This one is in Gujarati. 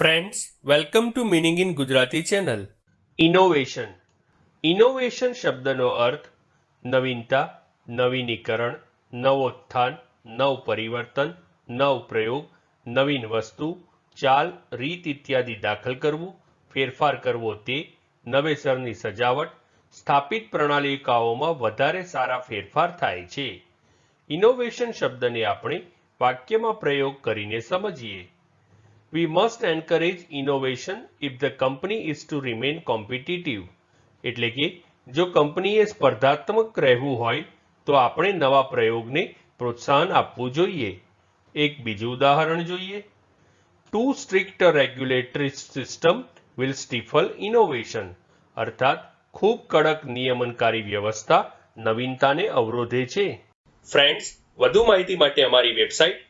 Friends welcome to meaning in Gujarati channel innovation innovation શબ્દનો અર્થ નવીનતા, નવીનીકરણ, નવોત્થાન નવ પરિવર્તન નવ પ્રયોગ નવીન વસ્તુ, ચાલ, રીત ઇત્યાદિ દાખલ કરવું, ફેરફાર કરવો તે, નવેસરની સજાવટ, સ્થાપિત પ્રણાલિકાઓમાં વધારે સારા ફેરફાર થાય છે. ઇનોવેશન શબ્દને આપણે વાક્યમાં પ્રયોગ કરીને સમજીએ. We must encourage innovation if the company is to remain competitive. એટલે કે, જો કંપનીએ સ્પર્ધાત્મક રહેવું હોય, તો આપણે નવા પ્રયોગને પ્રોત્સાહન આપવું જોઈએ. એક બીજું ઉદાહરણ જોઈએ. Too strict regulatory system will stifle innovation અર્થાત, ખૂબ કડક નિયમનકારી વ્યવસ્થા નવીનતાને અવરોધે છે. ફ્રેન્ડ્સ વધુ માહિતી માટે અમારી website